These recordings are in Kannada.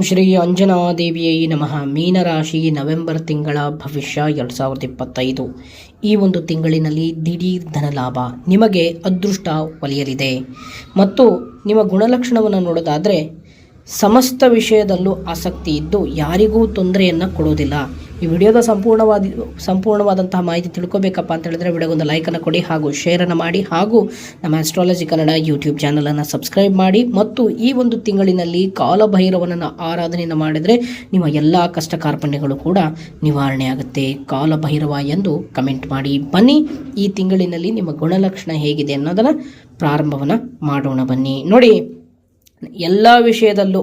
ಶ್ರೀ ಅಂಜನಾದೇವಿಯೈ ನಮಃ. ಮೀನರಾಶಿ ನವೆಂಬರ್ ತಿಂಗಳ ಭವಿಷ್ಯ ಎರಡು ಸಾವಿರದ ಇಪ್ಪತ್ತೈದು. ಈ ಒಂದು ತಿಂಗಳಿನಲ್ಲಿ ದಿಢೀರ್ ಧನಲಾಭ. ನಿಮಗೆ ಅದೃಷ್ಟ ಒಲಿಯಲಿದೆ. ಮತ್ತು ನಿಮ್ಮ ಗುಣಲಕ್ಷಣವನ್ನು ನೋಡೋದಾದರೆ, ಸಮಸ್ತ ವಿಷಯದಲ್ಲೂ ಆಸಕ್ತಿ ಇದ್ದು ಯಾರಿಗೂ ತೊಂದರೆಯನ್ನು ಕೊಡೋದಿಲ್ಲ. ಈ ವಿಡಿಯೋದ ಸಂಪೂರ್ಣವಾದ, ಸಂಪೂರ್ಣವಾದಂತಹ ಮಾಹಿತಿ ತಿಳ್ಕೋಬೇಕಪ್ಪ ಅಂತ ಹೇಳಿದ್ರೆ ವಿಡಿಯೋಗೊಂದು ಲೈಕನ್ನು ಕೊಡಿ ಹಾಗೂ ಶೇರನ್ನು ಮಾಡಿ ಹಾಗೂ ನಮ್ಮ ಆಸ್ಟ್ರಾಲಜಿ ಕನ್ನಡ ಯೂಟ್ಯೂಬ್ ಚಾನಲನ್ನು ಸಬ್ಸ್ಕ್ರೈಬ್ ಮಾಡಿ ಮತ್ತು ಈ ಒಂದು ತಿಂಗಳಿನಲ್ಲಿ ಕಾಲಭೈರವನನ್ನು ಆರಾಧನೆಯನ್ನು ಮಾಡಿದರೆ ನಿಮ್ಮ ಎಲ್ಲ ಕಷ್ಟ ಕಾರ್ಪಣ್ಯಗಳು ಕೂಡ ನಿವಾರಣೆ ಆಗುತ್ತೆ. ಕಾಲಭೈರವ ಎಂದು ಕಮೆಂಟ್ ಮಾಡಿ. ಬನ್ನಿ ಈ ತಿಂಗಳಿನಲ್ಲಿ ನಿಮ್ಮ ಗುಣಲಕ್ಷಣ ಹೇಗಿದೆ ಅನ್ನೋದನ್ನು ಪ್ರಾರಂಭವನ್ನು ಮಾಡೋಣ ಬನ್ನಿ. ನೋಡಿ, ಎಲ್ಲ ವಿಷಯದಲ್ಲೂ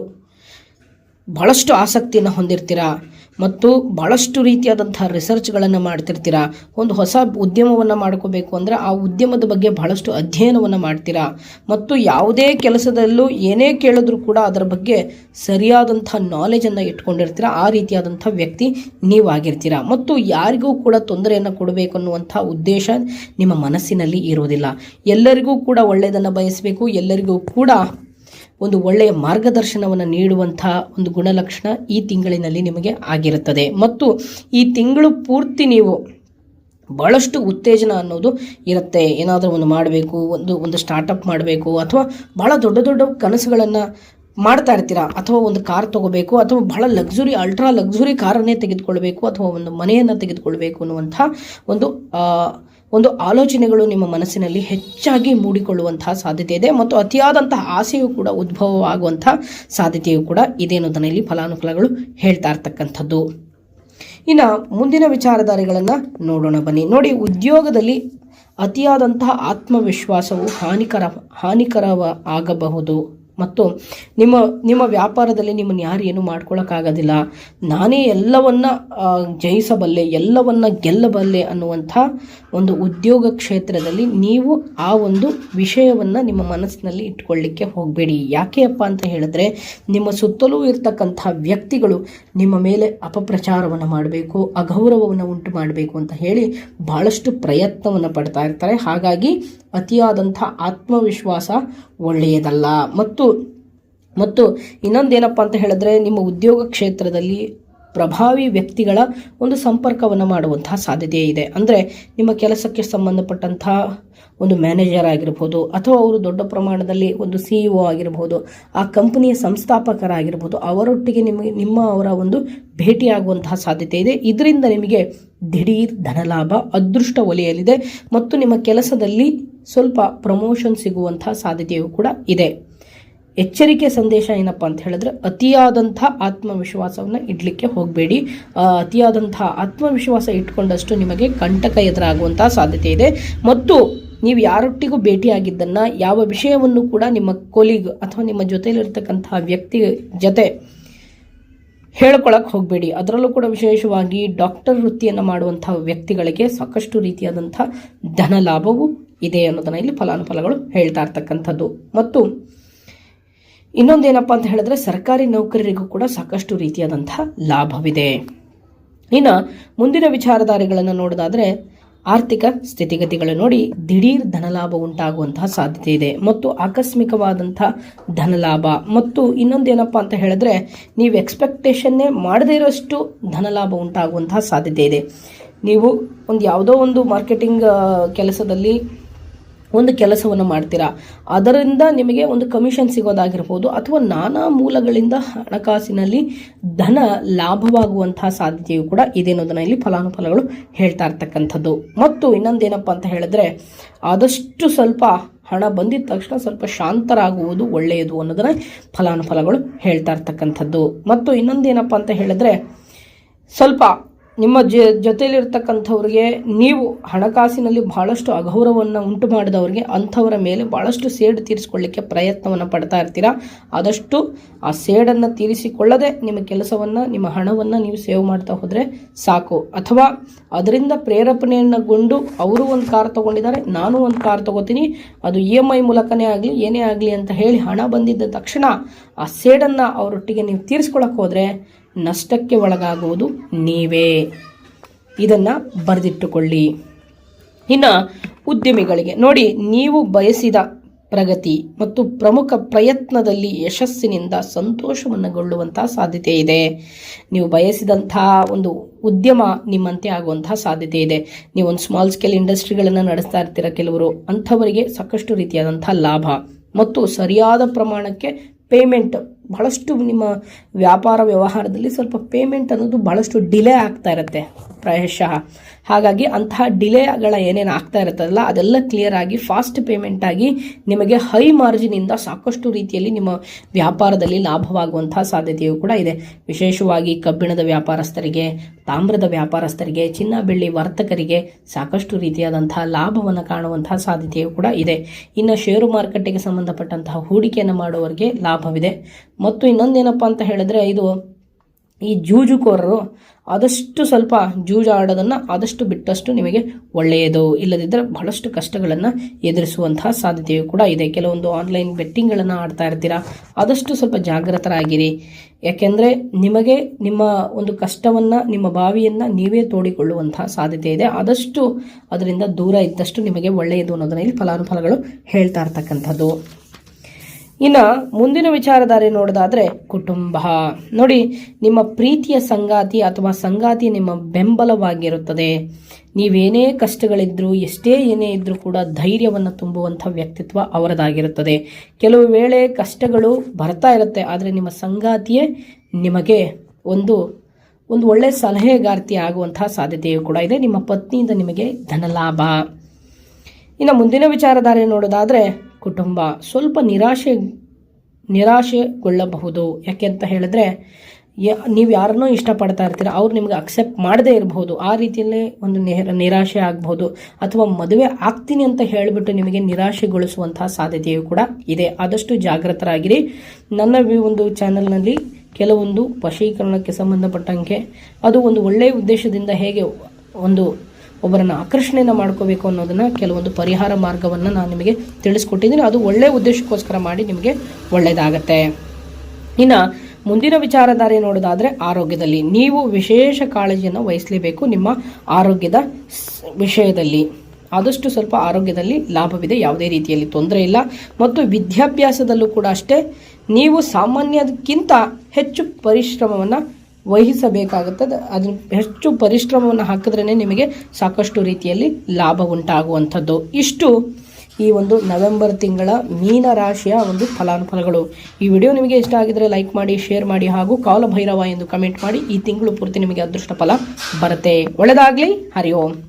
ಬಹಳಷ್ಟು ಆಸಕ್ತಿಯನ್ನು ಹೊಂದಿರ್ತೀರಾ? ಮತ್ತು ಭಾಳಷ್ಟು ರೀತಿಯಾದಂತಹ ರಿಸರ್ಚ್ಗಳನ್ನು ಮಾಡ್ತಿರ್ತೀರಾ? ಒಂದು ಹೊಸ ಉದ್ಯಮವನ್ನು ಮಾಡ್ಕೋಬೇಕು ಅಂದರೆ ಆ ಉದ್ಯಮದ ಬಗ್ಗೆ ಬಹಳಷ್ಟು ಅಧ್ಯಯನವನ್ನು ಮಾಡ್ತೀರಾ? ಮತ್ತು ಯಾವುದೇ ಕೆಲಸದಲ್ಲೂ ಏನೇ ಕೇಳಿದ್ರೂ ಕೂಡ ಅದರ ಬಗ್ಗೆ ಸರಿಯಾದಂಥ ನಾಲೆಜನ್ನು ಇಟ್ಕೊಂಡಿರ್ತೀರಾ? ಆ ರೀತಿಯಾದಂಥ ವ್ಯಕ್ತಿ ನೀವಾಗಿರ್ತೀರಾ? ಮತ್ತು ಯಾರಿಗೂ ಕೂಡ ತೊಂದರೆಯನ್ನು ಕೊಡಬೇಕು ಅನ್ನುವಂಥ ಉದ್ದೇಶ ನಿಮ್ಮ ಮನಸ್ಸಿನಲ್ಲಿ ಇರುವುದಿಲ್ಲ. ಎಲ್ಲರಿಗೂ ಕೂಡ ಒಳ್ಳೆಯದನ್ನು ಬಯಸಬೇಕು. ಎಲ್ಲರಿಗೂ ಕೂಡ ಒಂದು ಒಳ್ಳೆಯ ಮಾರ್ಗದರ್ಶನವನ್ನು ನೀಡುವಂತಹ ಒಂದು ಗುಣಲಕ್ಷಣ ಈ ತಿಂಗಳಿನಲ್ಲಿ ನಿಮಗೆ ಆಗಿರುತ್ತದೆ. ಮತ್ತು ಈ ತಿಂಗಳು ಪೂರ್ತಿ ನೀವು ಭಾಳಷ್ಟು ಉತ್ತೇಜನ ಅನ್ನೋದು ಇರುತ್ತೆ. ಏನಾದರೂ ಒಂದು ಮಾಡಬೇಕು, ಒಂದು ಒಂದು ಸ್ಟಾರ್ಟಪ್ ಮಾಡಬೇಕು, ಅಥವಾ ಭಾಳ ದೊಡ್ಡ ದೊಡ್ಡ ಕನಸುಗಳನ್ನು ಮಾಡ್ತಾ ಇರ್ತೀರಾ? ಅಥವಾ ಒಂದು ಕಾರ್ ತಗೋಬೇಕು, ಅಥವಾ ಬಹಳ ಲಕ್ಸುರಿ ಅಲ್ಟ್ರಾ ಲಕ್ಸುರಿ ಕಾರನ್ನೇ ತೆಗೆದುಕೊಳ್ಬೇಕು, ಅಥವಾ ಒಂದು ಮನೆಯನ್ನು ತೆಗೆದುಕೊಳ್ಬೇಕು ಅನ್ನುವಂಥ ಒಂದು ಒಂದು ಆಲೋಚನೆಗಳು ನಿಮ್ಮ ಮನಸ್ಸಿನಲ್ಲಿ ಹೆಚ್ಚಾಗಿ ಮೂಡಿಕೊಳ್ಳುವಂತಹ ಸಾಧ್ಯತೆ ಇದೆ ಮತ್ತು ಅತಿಯಾದಂತಹ ಆಸೆಯೂ ಕೂಡ ಉದ್ಭವವಾಗುವಂತಹ ಸಾಧ್ಯತೆಯು ಕೂಡ ಇದೆ ಅನ್ನೋದನ್ನ ಇಲ್ಲಿ ಫಲಾನುಫಲಗಳು ಹೇಳ್ತಾ ಇರ್ತಕ್ಕಂಥದ್ದು. ಇನ್ನು ಮುಂದಿನ ವಿಚಾರಧಾರೆಗಳನ್ನು ನೋಡೋಣ ಬನ್ನಿ. ನೋಡಿ, ಉದ್ಯೋಗದಲ್ಲಿ ಅತಿಯಾದಂತಹ ಆತ್ಮವಿಶ್ವಾಸವು ಹಾನಿಕರ, ಹಾನಿಕರವ, ಆಗಬಹುದು. ಮತ್ತು ನಿಮ್ಮ ನಿಮ್ಮ ವ್ಯಾಪಾರದಲ್ಲಿ ನಿಮ್ಮನ್ನು ಯಾರು ಏನು ಮಾಡ್ಕೊಳ್ಳೋಕ್ಕಾಗೋದಿಲ್ಲ ನಾನೇ ಎಲ್ಲವನ್ನ ಜಯಿಸಬಲ್ಲೆ, ಎಲ್ಲವನ್ನ ಗೆಲ್ಲಬಲ್ಲೆ ಅನ್ನುವಂಥ ಒಂದು ಉದ್ಯೋಗ ಕ್ಷೇತ್ರದಲ್ಲಿ ನೀವು ಆ ಒಂದು ವಿಷಯವನ್ನು ನಿಮ್ಮ ಮನಸ್ಸಿನಲ್ಲಿ ಇಟ್ಕೊಳ್ಳಿಕ್ಕೆ ಹೋಗಬೇಡಿ. ಯಾಕೆಯಪ್ಪ ಅಂತ ಹೇಳಿದ್ರೆ, ನಿಮ್ಮ ಸುತ್ತಲೂ ಇರ್ತಕ್ಕಂಥ ವ್ಯಕ್ತಿಗಳು ನಿಮ್ಮ ಮೇಲೆ ಅಪಪ್ರಚಾರವನ್ನು ಮಾಡಬೇಕು, ಅಗೌರವವನ್ನು ಉಂಟು ಮಾಡಬೇಕು ಅಂತ ಹೇಳಿ ಭಾಳಷ್ಟು ಪ್ರಯತ್ನವನ್ನು ಪಡ್ತಾ ಇರ್ತಾರೆ. ಹಾಗಾಗಿ ಅತಿಯಾದಂಥ ಆತ್ಮವಿಶ್ವಾಸ ಒಳ್ಳೆಯದಲ್ಲ. ಮತ್ತು ಮತ್ತು ಇನ್ನೊಂದೇನಪ್ಪ ಅಂತ ಹೇಳಿದ್ರೆ ನಿಮ್ಮ ಉದ್ಯೋಗ ಕ್ಷೇತ್ರದಲ್ಲಿ ಪ್ರಭಾವಿ ವ್ಯಕ್ತಿಗಳ ಒಂದು ಸಂಪರ್ಕವನ್ನು ಮಾಡುವಂತಹ ಸಾಧ್ಯತೆ ಇದೆ. ಅಂದರೆ ನಿಮ್ಮ ಕೆಲಸಕ್ಕೆ ಸಂಬಂಧಪಟ್ಟಂತಹ ಒಂದು ಮ್ಯಾನೇಜರ್ ಆಗಿರ್ಬೋದು ಅಥವಾ ಅವರು ದೊಡ್ಡ ಪ್ರಮಾಣದಲ್ಲಿ ಒಂದು ಸಿ ಇ ಒ ಆಗಿರ್ಬೋದು, ಆ ಕಂಪನಿಯ ಸಂಸ್ಥಾಪಕರಾಗಿರ್ಬೋದು, ಅವರೊಟ್ಟಿಗೆ ನಿಮಗೆ ನಿಮ್ಮ ಅವರ ಒಂದು ಭೇಟಿಯಾಗುವಂತಹ ಸಾಧ್ಯತೆ ಇದೆ. ಇದರಿಂದ ನಿಮಗೆ ದಿಢೀರ್ ಧನಲಾಭ, ಅದೃಷ್ಟ ಒಲಿಯಲಿದೆ ಮತ್ತು ನಿಮ್ಮ ಕೆಲಸದಲ್ಲಿ ಸ್ವಲ್ಪ ಪ್ರಮೋಷನ್ ಸಿಗುವಂತಹ ಸಾಧ್ಯತೆಯೂ ಕೂಡ ಇದೆ. ಎಚ್ಚರಿಕೆ ಸಂದೇಶ ಏನಪ್ಪ ಅಂತ ಹೇಳಿದ್ರೆ ಅತಿಯಾದಂಥ ಆತ್ಮವಿಶ್ವಾಸವನ್ನು ಇಡಲಿಕ್ಕೆ ಹೋಗಬೇಡಿ. ಅತಿಯಾದಂಥ ಆತ್ಮವಿಶ್ವಾಸ ಇಟ್ಕೊಂಡಷ್ಟು ನಿಮಗೆ ಕಂಟಕ ಎದುರಾಗುವಂಥ ಸಾಧ್ಯತೆ ಇದೆ. ಮತ್ತು ನೀವು ಯಾರೊಟ್ಟಿಗೂ ಭೇಟಿಯಾಗಿದ್ದನ್ನು, ಯಾವ ವಿಷಯವನ್ನು ಕೂಡ ನಿಮ್ಮ ಕೊಲಿಗ್ ಅಥವಾ ನಿಮ್ಮ ಜೊತೆಯಲ್ಲಿರ್ತಕ್ಕಂತಹ ವ್ಯಕ್ತಿ ಜೊತೆ ಹೇಳ್ಕೊಳಕ್ಕೆ ಹೋಗಬೇಡಿ. ಅದರಲ್ಲೂ ಕೂಡ ವಿಶೇಷವಾಗಿ ಡಾಕ್ಟರ್ ವೃತ್ತಿಯನ್ನು ಮಾಡುವಂಥ ವ್ಯಕ್ತಿಗಳಿಗೆ ಸಾಕಷ್ಟು ರೀತಿಯಾದಂಥ ಧನ ಲಾಭವೂ ಇದೆ ಅನ್ನೋದನ್ನ ಇಲ್ಲಿ ಫಲಾನುಫಲಗಳು ಹೇಳ್ತಾ ಇರ್ತಕ್ಕಂಥದ್ದು. ಮತ್ತು ಇನ್ನೊಂದೇನಪ್ಪ ಅಂತ ಹೇಳಿದ್ರೆ ಸರ್ಕಾರಿ ನೌಕರರಿಗೂ ಕೂಡ ಸಾಕಷ್ಟು ರೀತಿಯಾದಂತಹ ಲಾಭವಿದೆ. ಇನ್ನು ಮುಂದಿನ ವಿಚಾರಧಾರೆಗಳನ್ನು ನೋಡೋದಾದ್ರೆ ಆರ್ಥಿಕ ಸ್ಥಿತಿಗತಿಗಳು ನೋಡಿ ದಿಢೀರ್ ಧನಲಾಭ ಉಂಟಾಗುವಂತಹ ಸಾಧ್ಯತೆ ಇದೆ. ಮತ್ತು ಆಕಸ್ಮಿಕವಾದಂಥ ಧನಲಾಭ. ಮತ್ತು ಇನ್ನೊಂದೇನಪ್ಪ ಅಂತ ಹೇಳಿದ್ರೆ ನೀವು ಎಕ್ಸ್ಪೆಕ್ಟೇಷನ್ನೇ ಮಾಡದೇ ಇರೋಷ್ಟು ಧನಲಾಭ ಉಂಟಾಗುವಂತಹ ಸಾಧ್ಯತೆ ಇದೆ. ನೀವು ಒಂದು ಯಾವುದೋ ಒಂದು ಮಾರ್ಕೆಟಿಂಗ್ ಕೆಲಸದಲ್ಲಿ ಒಂದು ಕೆಲಸವನ್ನು ಮಾಡ್ತೀರಾ? ಅದರಿಂದ ನಿಮಗೆ ಒಂದು ಕಮಿಷನ್ ಸಿಗೋದಾಗಿರ್ಬೋದು ಅಥವಾ ನಾನಾ ಮೂಲಗಳಿಂದ ಹಣಕಾಸಿನಲ್ಲಿ ಧನ ಲಾಭವಾಗುವಂತಹ ಸಾಧ್ಯತೆಯು ಕೂಡ ಇದೆ ಅನ್ನೋದನ್ನ ಇಲ್ಲಿ ಫಲಾನುಫಲಗಳು ಹೇಳ್ತಾ ಇರ್ತಕ್ಕಂಥದ್ದು. ಮತ್ತು ಇನ್ನೊಂದೇನಪ್ಪ ಅಂತ ಹೇಳಿದ್ರೆ, ಆದಷ್ಟು ಸ್ವಲ್ಪ ಹಣ ಬಂದಿದ ತಕ್ಷಣ ಸ್ವಲ್ಪ ಶಾಂತರಾಗುವುದು ಒಳ್ಳೆಯದು ಅನ್ನೋದನ್ನ ಫಲಾನುಫಲಗಳು ಹೇಳ್ತಾ ಇರ್ತಕ್ಕಂಥದ್ದು. ಮತ್ತು ಇನ್ನೊಂದೇನಪ್ಪ ಅಂತ ಹೇಳಿದ್ರೆ, ಸ್ವಲ್ಪ ನಿಮ್ಮ ಜ, ಜೊತೆಯಲ್ಲಿರ್ತಕ್ಕಂಥವ್ರಿಗೆ ನೀವು ಹಣಕಾಸಿನಲ್ಲಿ ಬಹಳಷ್ಟು ಅಗೌರವವನ್ನು ಉಂಟು ಮಾಡಿದವ್ರಿಗೆ ಅಂಥವರ ಮೇಲೆ ಬಹಳಷ್ಟು ಸೇಡು ತೀರಿಸಿಕೊಳ್ಳಿಕ್ಕೆ ಪ್ರಯತ್ನವನ್ನು ಪಡ್ತಾ ಇರ್ತೀರಾ? ಆದಷ್ಟು ಆ ಸೇಡನ್ನು ತೀರಿಸಿಕೊಳ್ಳದೆ ನಿಮ್ಮ ಕೆಲಸವನ್ನು, ನಿಮ್ಮ ಹಣವನ್ನು ನೀವು ಸೇವ್ ಮಾಡ್ತಾ ಹೋದರೆ ಸಾಕು. ಅಥವಾ ಅದರಿಂದ ಪ್ರೇರೇಪಣೆಯನ್ನಗೊಂಡು ಅವರು ಒಂದು ಕಾರ್ ತೊಗೊಂಡಿದ್ದಾರೆ, ನಾನು ಒಂದು ಕಾರ್ ತೊಗೋತೀನಿ, ಅದು ಇ ಎಂ ಐ ಮೂಲಕನೇ ಆಗಲಿ, ಏನೇ ಆಗಲಿ ಅಂತ ಹೇಳಿ ಹಣ ಬಂದಿದ್ದ ತಕ್ಷಣ ಆ ಸೇಡನ್ನು ಅವರೊಟ್ಟಿಗೆ ನೀವು ತೀರಿಸ್ಕೊಳಕ್ಕೆ ಹೋದರೆ ನಷ್ಟಕ್ಕೆ ಒಳಗಾಗುವುದು ನೀವೇ. ಇದನ್ನು ಬರೆದಿಟ್ಟುಕೊಳ್ಳಿ. ಇನ್ನು ಉದ್ಯಮಿಗಳಿಗೆ, ನೋಡಿ, ನೀವು ಬಯಸಿದ ಪ್ರಗತಿ ಮತ್ತು ಪ್ರಮುಖ ಪ್ರಯತ್ನದಲ್ಲಿ ಯಶಸ್ಸಿನಿಂದ ಸಂತೋಷವನ್ನುಗೊಳ್ಳುವಂತಹ ಸಾಧ್ಯತೆ ಇದೆ. ನೀವು ಬಯಸಿದಂತಹ ಒಂದು ಉದ್ಯಮ ನಿಮ್ಮಂತೆ ಆಗುವಂತಹ ಸಾಧ್ಯತೆ ಇದೆ. ನೀವು ಒಂದು ಸ್ಮಾಲ್ ಸ್ಕೇಲ್ ಇಂಡಸ್ಟ್ರಿಗಳನ್ನು ನಡೆಸ್ತಾ ಇರ್ತೀರ ಕೆಲವರು, ಅಂಥವರಿಗೆ ಸಾಕಷ್ಟು ರೀತಿಯಾದಂತಹ ಲಾಭ. ಮತ್ತು ಸರಿಯಾದ ಪ್ರಮಾಣಕ್ಕೆ ಪೇಮೆಂಟ್ ಬಹಳಷ್ಟು ನಿಮ್ಮ ವ್ಯಾಪಾರ ವ್ಯವಹಾರದಲ್ಲಿ ಸ್ವಲ್ಪ ಪೇಮೆಂಟ್ ಅನ್ನೋದು ಬಹಳಷ್ಟು ಡಿಲೇ ಆಗ್ತಾ ಇರುತ್ತೆ ಪ್ರಾಯಶಃ. ಹಾಗಾಗಿ ಅಂತಹ ಡಿಲೇಗಳ ಏನೇನು ಆಗ್ತಾ ಇರುತ್ತಲ್ಲ ಅದೆಲ್ಲ ಕ್ಲಿಯರ್ ಆಗಿ ಫಾಸ್ಟ್ ಪೇಮೆಂಟ್ ಆಗಿ ನಿಮಗೆ ಹೈ ಮಾರ್ಜಿನಿಂದ ಸಾಕಷ್ಟು ರೀತಿಯಲ್ಲಿ ನಿಮ್ಮ ವ್ಯಾಪಾರದಲ್ಲಿ ಲಾಭವಾಗುವಂತಹ ಸಾಧ್ಯತೆಯೂ ಕೂಡ ಇದೆ. ವಿಶೇಷವಾಗಿ ಕಬ್ಬಿಣದ ವ್ಯಾಪಾರಸ್ಥರಿಗೆ, ತಾಮ್ರದ ವ್ಯಾಪಾರಸ್ಥರಿಗೆ, ಚಿನ್ನ, ಬೆಳ್ಳಿ ವರ್ತಕರಿಗೆ ಸಾಕಷ್ಟು ರೀತಿಯಾದಂತಹ ಲಾಭವನ್ನು ಕಾಣುವಂತಹ ಸಾಧ್ಯತೆಯೂ ಕೂಡ ಇದೆ. ಇನ್ನು ಷೇರು ಮಾರುಕಟ್ಟೆಗೆ ಸಂಬಂಧಪಟ್ಟಂತಹ ಹೂಡಿಕೆಯನ್ನು ಮಾಡುವವರಿಗೆ ಲಾಭವಿದೆ. ಮತ್ತು ಇನ್ನೊಂದೇನಪ್ಪ ಅಂತ ಹೇಳಿದ್ರೆ ಇದು ಈ ಜೂಜುಕೋರರು ಆದಷ್ಟು ಸ್ವಲ್ಪ ಜೂಜು ಆಡೋದನ್ನು ಆದಷ್ಟು ಬಿಟ್ಟಷ್ಟು ನಿಮಗೆ ಒಳ್ಳೆಯದು ಇಲ್ಲದಿದ್ದರೆ ಬಹಳಷ್ಟು ಕಷ್ಟಗಳನ್ನು ಎದುರಿಸುವಂತಹ ಸಾಧ್ಯತೆಯೂ ಕೂಡ ಇದೆ. ಕೆಲವೊಂದು ಆನ್ಲೈನ್ ಬೆಟ್ಟಿಂಗ್ಗಳನ್ನು ಆಡ್ತಾ ಇರ್ತೀರಾ, ಆದಷ್ಟು ಸ್ವಲ್ಪ ಜಾಗೃತರಾಗಿರಿ ಯಾಕೆಂದರೆ ನಿಮಗೆ ನಿಮ್ಮ ಒಂದು ಕಷ್ಟವನ್ನು, ನಿಮ್ಮ ಬಾವಿಯನ್ನು ನೀವೇ ತೋಡಿಕೊಳ್ಳುವಂತಹ ಸಾಧ್ಯತೆ ಇದೆ. ಆದಷ್ಟು ಅದರಿಂದ ದೂರ ಇದ್ದಷ್ಟು ನಿಮಗೆ ಒಳ್ಳೆಯದು ಅನ್ನೋದನ್ನ ಇಲ್ಲಿ ಫಲಾನುಫಲಗಳು ಹೇಳ್ತಾ ಇರ್ತಕ್ಕಂಥದ್ದು. ಇನ್ನು ಮುಂದಿನ ವಿಚಾರಧಾರೆ ನೋಡೋದಾದ್ರೆ ಕುಟುಂಬ. ನೋಡಿ, ನಿಮ್ಮ ಪ್ರೀತಿಯ ಸಂಗಾತಿ ಅಥವಾ ಸಂಗಾತಿ ನಿಮ್ಮ ಬೆಂಬಲವಾಗಿರುತ್ತದೆ. ನೀವೇನೇ ಕಷ್ಟಗಳಿದ್ರು, ಎಷ್ಟೇ ಏನೇ ಇದ್ರೂ ಕೂಡ ಧೈರ್ಯವನ್ನು ತುಂಬುವಂಥ ವ್ಯಕ್ತಿತ್ವ ಅವರದಾಗಿರುತ್ತದೆ. ಕೆಲವು ವೇಳೆ ಕಷ್ಟಗಳು ಬರ್ತಾ ಇರುತ್ತೆ, ಆದರೆ ನಿಮ್ಮ ಸಂಗಾತಿಯೇ ನಿಮಗೆ ಒಂದು ಒಂದು ಒಳ್ಳೆಯ ಸಲಹೆಗಾರ್ತಿ ಆಗುವಂತಹ ಸಾಧ್ಯತೆಯೂ ಕೂಡ ಇದೆ. ನಿಮ್ಮ ಪತ್ನಿಯಿಂದ ನಿಮಗೆ ಧನಲಾಭ. ಇನ್ನು ಮುಂದಿನ ವಿಚಾರಧಾರೆ ನೋಡೋದಾದರೆ ಕುಟುಂಬ ಸ್ವಲ್ಪ ನಿರಾಶೆ, ನಿರಾಶೆಗೊಳ್ಳಬಹುದು. ಯಾಕೆ ಅಂತ ಹೇಳಿದ್ರೆ ನೀವು ಯಾರನ್ನೋ ಇಷ್ಟಪಡ್ತಾ ಇರ್ತೀರ, ಅವ್ರು ನಿಮ್ಗೆ ಅಕ್ಸೆಪ್ಟ್ ಮಾಡದೇ ಇರಬಹುದು. ಆ ರೀತಿಯಲ್ಲೇ ಒಂದು ನಿರ- ನಿರಾಶೆ ಆಗಬಹುದು. ಅಥವಾ ಮದುವೆ ಆಗ್ತೀನಿ ಅಂತ ಹೇಳಿಬಿಟ್ಟು ನಿಮಗೆ ನಿರಾಶೆಗೊಳಿಸುವಂತಹ ಸಾಧ್ಯತೆಯೂ ಕೂಡ ಇದೆ. ಆದಷ್ಟು ಜಾಗೃತರಾಗಿರಿ ನನ್ನ ಒಂದು ಚಾನಲ್ನಲ್ಲಿ ಕೆಲವೊಂದು ವಶೀಕರಣಕ್ಕೆ ಸಂಬಂಧಪಟ್ಟಂಗೆ, ಅದು ಒಂದು ಒಳ್ಳೆಯ ಉದ್ದೇಶದಿಂದ ಹೇಗೆ ಒಂದು ಒಬ್ಬರನ್ನು ಆಕರ್ಷಣೆಯನ್ನು ಮಾಡ್ಕೋಬೇಕು ಅನ್ನೋದನ್ನ ಕೆಲವೊಂದು ಪರಿಹಾರ ಮಾರ್ಗವನ್ನು ನಾನು ನಿಮಗೆ ತಿಳಿಸ್ಕೊಟ್ಟಿದ್ದೀನಿ. ಅದು ಒಳ್ಳೆಯ ಉದ್ದೇಶಕ್ಕೋಸ್ಕರ ಮಾಡಿ ನಿಮಗೆ ಒಳ್ಳೆಯದಾಗತ್ತೆ ಇನ್ನು ಮುಂದಿನ ವಿಚಾರಧಾರೆ ನೋಡೋದಾದರೆ ಆರೋಗ್ಯದಲ್ಲಿ. ನೀವು ವಿಶೇಷ ಕಾಳಜಿಯನ್ನು ವಹಿಸಲೇಬೇಕು ನಿಮ್ಮ ಆರೋಗ್ಯದ ವಿಷಯದಲ್ಲಿ. ಆದಷ್ಟು ಸ್ವಲ್ಪ ಆರೋಗ್ಯದಲ್ಲಿ ಲಾಭವಿದೆ. ಯಾವುದೇ ರೀತಿಯಲ್ಲಿ ತೊಂದರೆ ಇಲ್ಲ. ಮತ್ತು ವಿದ್ಯಾಭ್ಯಾಸದಲ್ಲೂ ಕೂಡ ಅಷ್ಟೇ, ನೀವು ಸಾಮಾನ್ಯದಕ್ಕಿಂತ ಹೆಚ್ಚು ಪರಿಶ್ರಮವನ್ನು ವಹಿಸಬೇಕಾಗುತ್ತದೆ. ಅದನ್ನು ಹೆಚ್ಚು ಪರಿಶ್ರಮವನ್ನು ಹಾಕಿದ್ರೇ ನಿಮಗೆ ಸಾಕಷ್ಟು ರೀತಿಯಲ್ಲಿ ಲಾಭ ಉಂಟಾಗುವಂಥದ್ದು. ಇಷ್ಟು ಈ ಒಂದು ನವೆಂಬರ್ ತಿಂಗಳ ಮೀನ ರಾಶಿಯ ಒಂದು ಫಲಾನುಫಲಗಳು ಈ ವಿಡಿಯೋ ನಿಮಗೆ ಇಷ್ಟ ಆಗಿದರೆ ಲೈಕ್ ಮಾಡಿ, ಶೇರ್ ಮಾಡಿ ಹಾಗೂ ಕಾಲಭೈರವ ಎಂದು ಕಮೆಂಟ್ ಮಾಡಿ. ಈ ತಿಂಗಳು ಪೂರ್ತಿ ನಿಮಗೆ ಅದೃಷ್ಟ ಫಲ ಬರುತ್ತೆ. ಒಳ್ಳೆಯದಾಗಲಿ ಹರಿ ಓಂ.